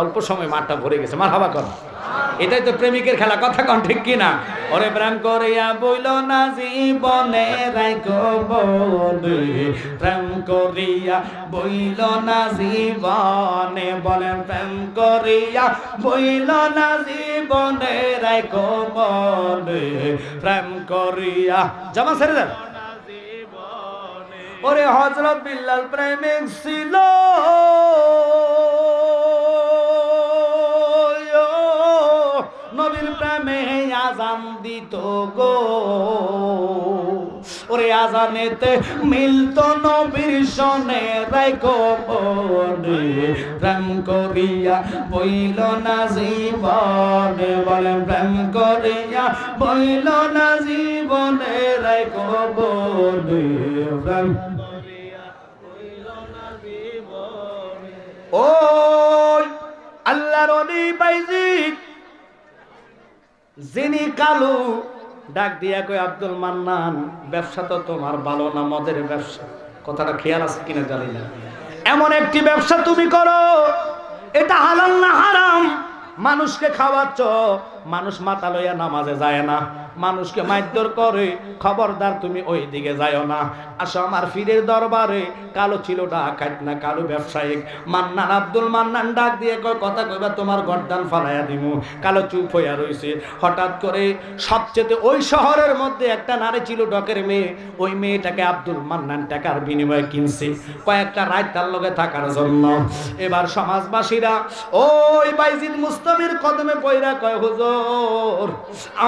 অল্প সময় মাঠটা ভরে গেছে। মার হাবা কর। এটাই তো প্রেমিকের খেলা। কথা কন ঠিক কিনা ওরে প্রেম করিয়া বইল না জীবনে বলে প্রেম করিয়া বইল না জীবনে, বলেন প্রেম করিয়া বইল না জীবনে বলে প্রেম করিয়া জামা ছেড়ে দেন। ওরে হজরত বিল্লাল প্রেমিক ছিল। আজান দিত গো। ওরে আজানেতে মিলত নবীর সনে রাইকো বনে প্রেম করিয়া বইল না জীবনে, বলে প্রেম করিয়া বইল না জীবনে রাইকো বনে প্রেম ওই আল্লাহর অলি বাইজিদ যিনি কালু, ডাক দিয়া কই আব্দুল মান্নান, ব্যবসা তো তোমার ভালো না, মদের ব্যবসা। কথাটা খেয়াল আছে কিনা জানি না। এমন একটি ব্যবসা তুমি করো, এটা হালাল না হারাম? মানুষকে খাওয়াচ্ছ, মানুষ মাথা লইয়া নামাজে যায় না। মানুষকে মারধর করে, খবরদার তুমি ওই দিকে যাও না। আসো আমার ফিরের দরবারে। কালো ছিল ডাকাত না কালো ব্যবসায়িক। মান্নান আব্দুল মান্নান ডাক দিয়ে কয়, কথা কইবা, তোমার গর্দান ফালাইয়া দিমু। কালো চুপ হইয়া রইছে। হঠাৎ করে সবচেয়ে ওই শহরের মধ্যে একটা নারী ছিল, ডকের মেয়ে। ওই মেয়েটাকে আব্দুল মান্নান টাকার বিনিময়ে কিনছে। কয়েকটা রাত লগে থাকার জন্য। এবার সমাজবাসীরা, ওই বাইজিদ মুস্তমির কদমে পয়রা কয়, হুজুর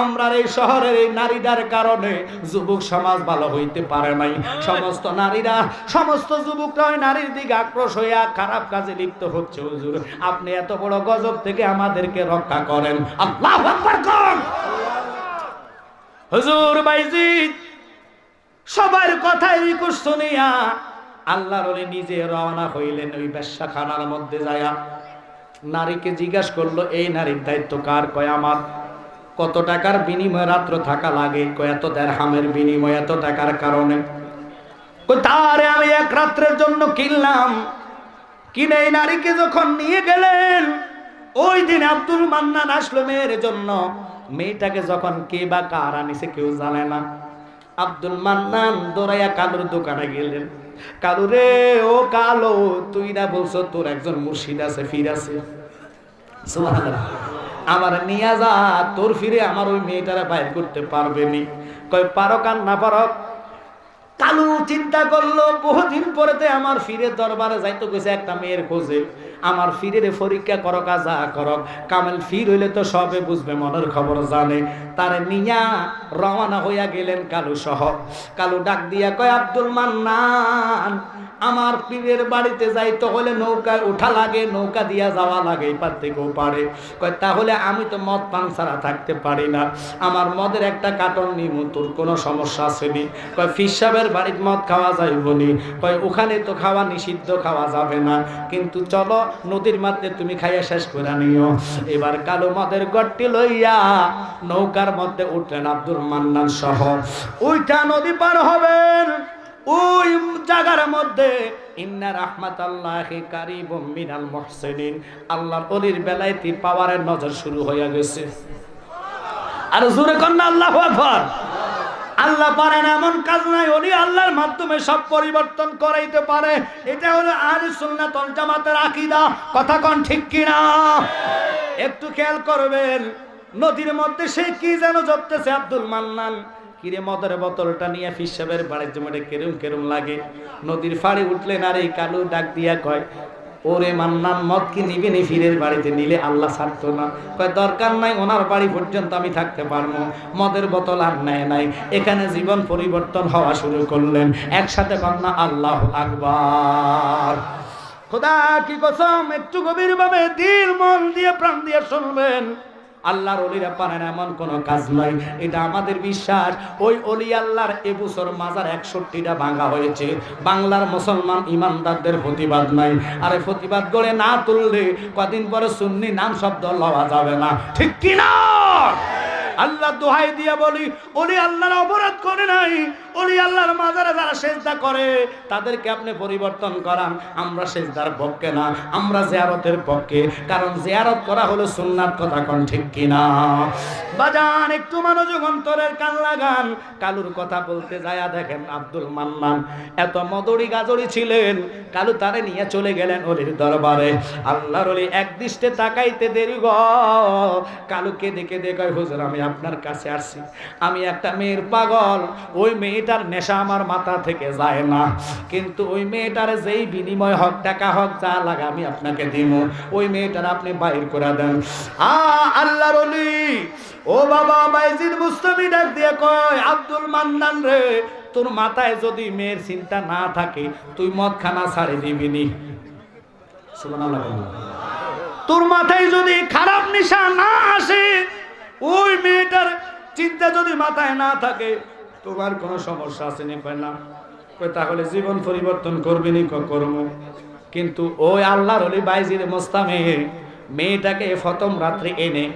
আমরা এই শহরের এই নারীদের কারণে যুবক সমাজ ভালো হইতে পারে নাই। সমস্ত নারীরা, সমস্ত যুবকরা নারীর দিকে আক্রোশ হইয়া খারাপ কাজে লিপ্ত হচ্ছে, হুজুর। আপনি এত বড় গজব থেকে আমাদেরকে রক্ষা করেন। আল্লাহ হুজুর বাইজি সবার কথাই রিকোয়েস্ট শুনিয়া আল্লাহর ওলি নিজে রওনা হইলেন ওই বেশ্যাখানার মধ্যে যায়া নারীকে জিজ্ঞাসা করল, এই নারীর দায়িত্ব কার? কয়, আমার কত টাকার বিনিময়ে রাত্র থাকা লাগে? কয়, এত দেড়হামের বিনিময়, এত টাকার কারণে। তারে আমি এক রাত্রের জন্য কিনলাম। কিনে এই নারীকে যখন নিয়ে গেলেন, ওই দিন আব্দুল মান্নান আসলো মেয়ের জন্য। মেয়েটাকে যখন কে বা কার আনিছে কেউ জানে না। আব্দুল মান্নান দৌড়াইয়া কালুর দোকানে গেলেন। কালু রে, ও কালো, তুই না বলছো তোর একজন মুর্শিদ আছে, ফির আছে? আমার নিয়ে যা, তোর ফিরে আমার ওই মেয়েটারা বাইর করতে পারবে নি। কয় পারক আর না পারক কালু চিন্তা করল, বহুদিন পরেতে আমার ফিরে দরবারে যাইতো গেছে একটা মেয়ের খোঁজে আমার ফিরের পরীক্ষা করক কাজা করক কামেল ফির হইলে তো সবে বুঝবে, মনের খবর জানে। তারে নিয়া রওনা হইয়া গেলেন কালু সহ। কালু ডাক দিয়া কয়, আব্দুল মান্নান আমার পীরের বাড়িতে যাইতে হলে নৌকায় ওঠা লাগে, নৌকা দিয়া যাওয়া লাগে, এপার থেকেও পারে। কয়, তাহলে আমি তো মদ পান ছাড়া থাকতে পারি না। আমার মদের একটা কার্টন নিমু, তোর কোনো সমস্যা আসেনি কয় ফির সাহেবের বাড়ির মদ খাওয়া যাইব নি? কয়, ওখানে তো খাওয়া নিষিদ্ধ, খাওয়া যাবে না। কিন্তু চলো, নদীর মধ্যে তুমি খাইয়া শেষ করে নিও। এবার কালো মদের গট্টি লইয়া নৌকার মধ্যে উঠলেন আব্দুল মান্নান সহ। ওইটা নদী পার হবেন। ওই জায়গার মধ্যে, ইন্না রাহমাত আল্লাহ কারিব মিনাল মুহসিনিন। আল্লাহর অলির বেলায় তি পাওয়ারের নজর শুরু হয়ে গেছে। আর জোরে কন্যা আল্লাহু আকবার। আল্লাহ পারেন, এমন কাজ নাই। উনি আল্লাহর মাধ্যমে সব পরিবর্তন করাইতে পারে। এটা হলো আহলে সুন্নাত ওয়াল জামাতের আকীদা। কথা কোন ঠিক কিনা? একটু খেয়াল করবেন, নদীর মধ্যে সে কি যেন জপতেছে আব্দুল মান্নান? কিরে মদের বোতলটা নিয়ে ফিসাবের বাড়ির জমাটে কেরম কেরম লাগে? নদীর ফাড়ে উঠলেন আর এই কালু ডাক দিয়া কয়, ওরে মান্নান, মদ কি নিবি নি ফিরের বাড়িতে? নিলে আল্লাহ ছাড়তো না। কয়, দরকার নাই, ওনার বাড়ি পর্যন্ত আমি থাকতে পারব। মদের বোতল আর নেয় নাই। এখানে জীবন পরিবর্তন হওয়া শুরু করলেন। একসাথে কন্যা আল্লাহ আকবার। খোদা কি কসম, একটু গভীর ভাবে দিল মন দিয়ে, প্রাণ দিয়ে শুনবেন। আল্লাহর অলিরা পারেন এমন কোনো কাজ নাই। এটা আমাদের বিশ্বাস। ওই অলি আল্লাহর এবছর মাজার একষট্টিটা ভাঙা হয়েছে। বাংলার মুসলমান ইমানদারদের প্রতিবাদ নাই। আরে প্রতিবাদ করে না তুললে কদিন পরে সুন্নি নাম শব্দ লওয়া যাবে না। ঠিক কি না আল্লাহ দোহাই দিয়া বলি ওলি আল্লাহর অপরাধ করে নাই ওলি আল্লাহর মাজারে যারা সেজদা করে, তাদেরকে আপনি পরিবর্তন করান। আমরা সেজদার পক্ষে না, আমরা জিয়ারতের পক্ষে, কারণ জিয়ারত করা হলো সুন্নাত কথা কোন ঠিক কিনা? বাজান, একটু মনোযোগ অন্তরের কান লাগান। কালুর কথা বলতে যায়া দেখেন আব্দুল মান্নান, এত মদরি গাজরি ছিলেন, কালু তারে নিয়ে চলে গেলেন অলির দরবারে। আল্লাহর অলি এক দৃষ্টে তাকাইতে দেরি গ। কালু কেঁদে কেঁদে হুজুর, আমি আপনার কাছে আসছি আমি একটা মেয়ের পাগল। ওই মেয়েটার নেশা আমার মাথা থেকে যায় না। কিন্তু ওই মেয়েটার যেই বিনিময় হক, টাকা হক, যা লাগে আমি আপনাকে দিব। ওই মেয়েটার আপনি বাইর করে দেন। আ, আল্লাহর ও বাবা বাইজিদ মুস্তফি ডাক দিয়ে কয়, আব্দুল মান্নান রে, তোর মাথায় যদি মেয়ের চিন্তা না থাকে, তুই মদ খানা ছাড়ে দিবি নি? তোর মাথায় যদি খারাপ নেশা না আসে ওই মেয়েটার চিন্তা যদি মাথায় না থাকে, তোমার কোনো সমস্যা আছে নি? না। তাহলে জীবন পরিবর্তন করবে নি কর্ম কিন্তু ওই আল্লাহর অলি বাইজির মোস্তামে মেয়েটাকে প্রথম রাত্রি এনে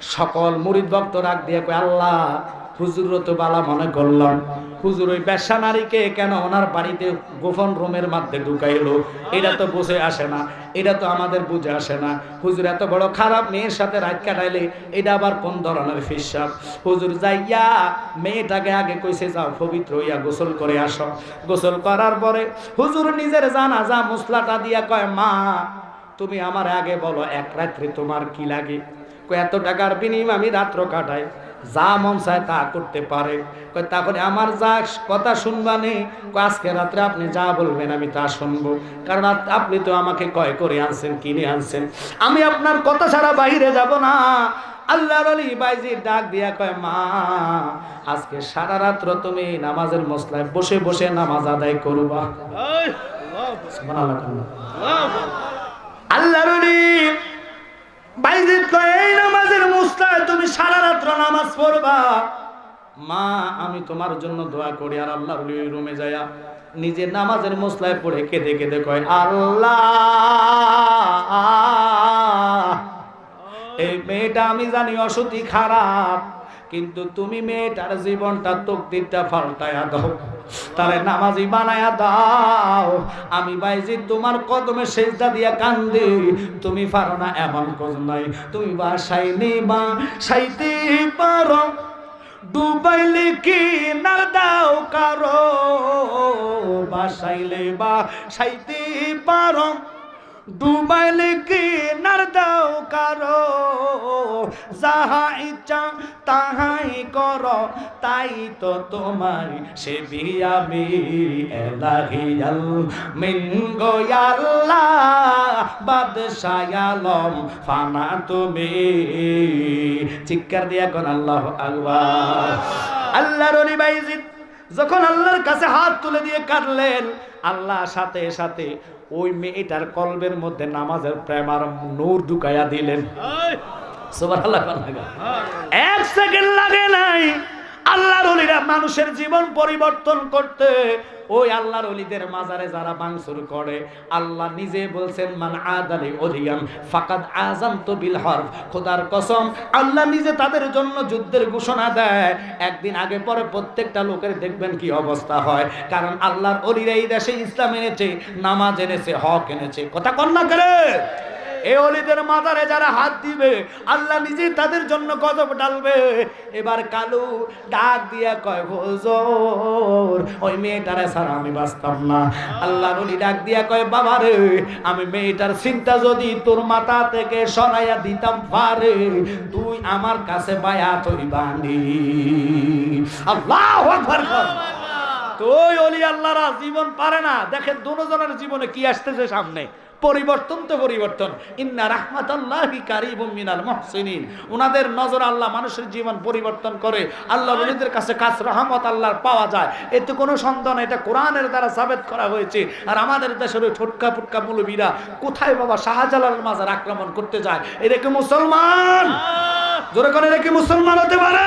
সকল মুরিদ ভক্ত রাখ দিয়ে আল্লাহ হুজুর তো বালা মনে করলাম। হুজুর ওই ব্যবসা নারীকে কেন ওনার বাড়িতে গোপন রুমের মধ্যে ঢুকাইলো? এটা তো বুঝে আসে না, এটা তো আমাদের বুঝে আসে না। হুজুর এত বড় খারাপ মেয়ের সাথে রাত কাটাইলে এটা আবার কোন ধরনের ফিসাব হুজুর যাইয়া মেয়েটাকে আগে কইছে, যাও পবিত্র হইয়া গোসল করে আসো। গোসল করার পরে হুজুর নিজের জানা যা মশলাটা দিয়া কয়, মা, তুমি আমার আগে বলো, এক রাত্রে তোমার কি লাগে? এত টাকার বিনিময়ে আমি রাত্র কাটাই। যা মন চায় তা করতে পারে। তারপরে আমার যা কথা শুনবানি কয় আজকে রাত্রে আপনি যা বলবেন আমি তা শুনব। কারণ আপনি তো আমাকে কয় করে আনছেন কিনে আনছেন। আমি আপনার কথা ছাড়া বাইরে যাব না। আল্লাহর আলী বাইজি ডাক দিয়া কয় মা আজকে সারা রাত্র তুমি নামাজের মশলায় বসে বসে নামাজ আদায় করবা। আল্লাহর আলী বাইজিদ কয় এই নামাজের মুস্তায় তুমি সারা রাত্র নামাজ পড়বা। মা, আমি তোমার জন্য দোয়া করি, আর আল্লাহর রুমে যায়া নিজে নামাজের মশলায় পড়ে কেঁদে কেঁদে কয়, আল্লাহ, এই মেয়েটা আমি জানি অসতি খারাপ। কিন্তু তুমি মেয়েটার জীবনটা তকদিরটা পাল্টায়া দাও। তারে নামাজি বানায়া দাও। আমি বাইজি তোমার কদমে সেজদা দিয়া কান্দি। তুমি পারো না, এমন কোজ নাই। তুমি বাসাই নিবা, সাইতে পারো। ডুবাইলে কি না দাও কারও। বাসাইলে বা সাইতে পারো। ডুবাইলে কি দাও কারও। যাহা ইচ্ছা তাহাই কর, তাই তো তোমার সে বিয়াবি এলাহিয়াল মিন গোয়াল্লাহ বাদশাহ ফানা তুমি। চিৎকার দিয়া কোন আল্লাহ আকবার। আল্লাহর অলি বাইজিদ যখন আল্লাহর কাছে হাত তুলে দিয়ে কাঁদলেন, আল্লাহ সাথে সাথে ওই মেয়েটার কলবের মধ্যে নামাজের প্রেম আর নূর ঢুকাইয়া দিলেন। আল্লাহ কোন এক সেকেন্ড লাগে নাই। আল্লাহর মানুষের জীবন পরিবর্তন করতে ওই আল্লাহর অলিদের মাজারে যারা বাংসুর করে, আল্লাহ নিজে বলছেন, মান আদালি অধিয়ান, ফাকাদ আজাম তো বিল হরফ। খোদার কসম, আল্লাহ নিজে তাদের জন্য যুদ্ধের ঘোষণা দেয়। একদিন আগে পরে প্রত্যেকটা লোকের দেখবেন কি অবস্থা হয়। কারণ আল্লাহর অলিরা এই দেশে ইসলাম এনেছে, নামাজ এনেছে, হক এনেছে। কথা কন্যা করে এই অলিদের মাজারে যারা হাত দিবে, আল্লাহ নিজে তাদের জন্য গজব ডালবে এবার কালু ডাক দিয়া কয়, হুজুর, ওই মেয়েটারে ছাড়া আমি বাঁচতাম না। আল্লাহ অলি ডাক দিয়া কয়, বাবা রে, আমি মেয়েটার চিন্তা যদি তোর মাথা থেকে সরাইয়া দিতাম, পারে, তুই আমার কাছে বায়া তুই বান্দি আল্লাহ আকবার কর। তো ওই অলি আল্লাহরা জীবন পারে না। দেখেন, দুজনের জীবনে কি আসতেছে সামনে? পরিবর্তন তো পরিবর্তন। ইন্না কারিবুম মিনাল মুহসিনিন। উনাদের নজর আল্লাহ মানুষের জীবন পরিবর্তন করে। আল্লাহ ওলিদের কাছে কাজ রহমত আল্লাহর পাওয়া যায়। এতে কোনো সন্দেহ নেই এটা কোরআনের দ্বারা সাবেত করা হয়েছে। আর আমাদের দেশের ওই ছোটকা ফুটকা মৌলবীরা কোথায় বাবা শাহজালাল মাজার আক্রমণ করতে যায়? এরা কি মুসলমান? জোরে করে এরা কি মুসলমান হতে পারে?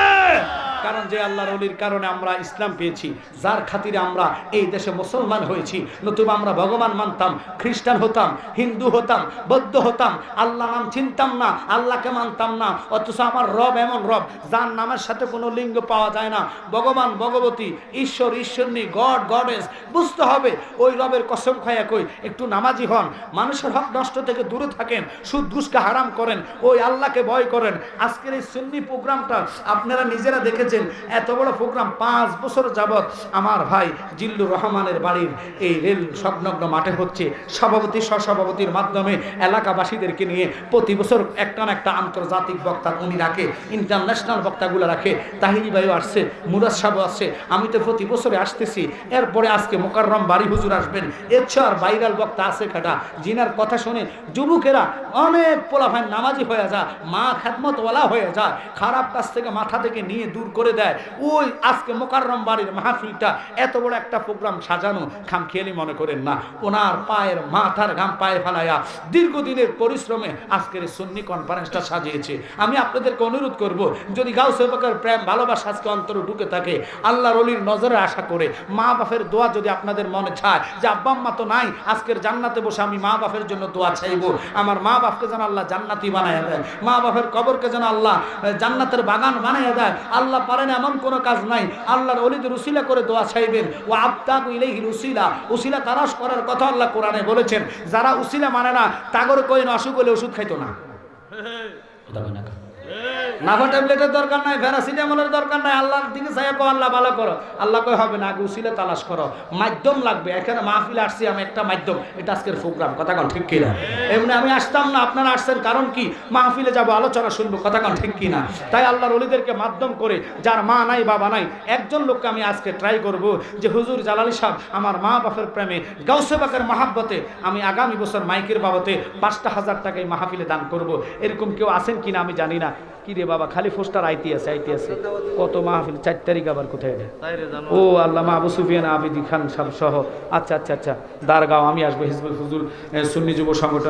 কারণ যে আল্লাহর অলির কারণে আমরা ইসলাম পেয়েছি, যার খাতিরে আমরা এই দেশে মুসলমান হয়েছি, নতুবা আমরা ভগবান মানতাম, খ্রিস্টান হতাম, হিন্দু হতাম, বৌদ্ধ হতাম, আল্লাহ নাম চিনতাম না, আল্লাহকে মানতাম না, অথচ আমার রব এমন রব, যার নামের সাথে কোনো লিঙ্গ পাওয়া যায় না। ভগবান, ভগবতী, ঈশ্বর ঈশ্বরনী গড, গডেস, বুঝতে হবে, ওই রবের কসম খায়া কই, একটু নামাজি হন। মানুষের হক নষ্ট থেকে দূরে থাকেন সুদ ঘুষকে হারাম করেন, ওই আল্লাহকে ভয় করেন। আজকের এই সুন্নি প্রোগ্রামটা আপনারা নিজেরা দেখেছেন এত বড় প্রোগ্রাম পাঁচ বছর যাবৎ আমার ভাই জিল্লুর রহমানের বাড়ির এই রেল সংলগ্ন মাঠে হচ্ছে। সভাপতি সহসভাপতির মাধ্যমে এলাকাবাসীদেরকে নিয়ে প্রতি বছর একটা না একটা আন্তর্জাতিক বক্তা উনি রাখে ইন্টারন্যাশনাল বক্তাগুলো রাখে। তাহিরি ভাইও আসছে, মুরাদ সাহেবও আসছে। আমি তো প্রতি বছরে আসতেছি। এরপরে আজকে মোকাররম বাড়ি হুজুর আসবেন। চেয়ে আর ভাইরাল বক্তা আছে কাটা। জিনার কথা শুনে যুবকেরা অনেক পোলাফাইন নামাজি হয়ে যায়, মা খ্যাতমতওয়ালা হয়ে যায়। খারাপ কাজ থেকে মাথা থেকে নিয়ে দূর করে দেয়। ওই আজকে মোকাররম বাড়ির মাহফিলটা এত বড় একটা প্রোগ্রাম সাজানো, খামখেয়ালি মনে করেন না। ওনার পায়ের মাথার ঘাম পায়ে ফেলাইয়া দীর্ঘদিনের পরিশ্রমে আজকের সুন্নি কনফারেন্সটা সাজিয়েছে। আমি আপনাদেরকে অনুরোধ করব, যদি গাও সেবকের প্রেম, ভালোবাসা আজকে অন্তরে ঢুকে থাকে, আল্লাহর অলির নজরে আশা করে মা বাপের দোয়া যদি আপনাদের মনে চায় যে, আব্বা, আম্মা তো নাই, আজকের জান্নাতে বসে আমি মা বাপের জন্য দোয়া চাইব। আমার মা বাপকে যেন আল্লাহ জান্নাতি বানাইয়া দেয় মা বাপের কবরকে যেন আল্লাহ জান্নাতের বাগান বানাইয়া দেয় আল্লাহ পারেন এমন কোনো কাজ নাই। আল্লাহর অলিদ রুসিলা করে দোয়া চাইবেন। ও আবতাক ইলেহি রুসিলা উসিলা তারাস করার কথা আল্লাহ কোরআনে বলেছেন। যারা উসিলা মানে না তাগর কইন অসুখ হলে ওষুধ খাইতো না। কথা না নাভা ট্যাবলেটের দরকার নাই দরকার নাই দিকে চাই কো, আল্লাহ ভালো করো। আল্লাহ হবে না, আগে উসিলে তালাশ করো। মাধ্যম লাগবে, এখানে মাহফিল আসছি, আমি একটা মাধ্যম, এটা আজকের প্রোগ্রাম কথা কন ঠিক কিনা? এমনি আমি আসতাম না, আপনারা আসছেন, কারণ কি? মাহফিলে যাব, আলোচনা শুনব, কথা কন ঠিক কিনা? তাই আল্লাহর অলিদেরকে মাধ্যম করে, যার মা নাই, বাবা নাই, একজন লোককে আমি আজকে ট্রাই করব যে, হুজুর জালালি সাহেব, আমার মা বাপের প্রেমে, গাউসে বাকের মাহাব্বতে, আমি আগামী বছর মাইকের বাবতে পাঁচটা হাজার টাকায় মাহফিলে দান করব। এরকম কেউ আছেন কিনা আমি জানি না। কি রে বাবা খালি ফোস্টার আইতি আছে আইতি আছে। কত মাহফিল চার তারিখ আবার কোথায় এটা ও আল্লাহ মা আবু সুফিয়ান আবিদি খান সাহেব সহ। আচ্ছা আচ্ছা আচ্ছা দারগাঁও আমি আসব হিজবুল হুজুর সুন্নি যুব সংগঠন।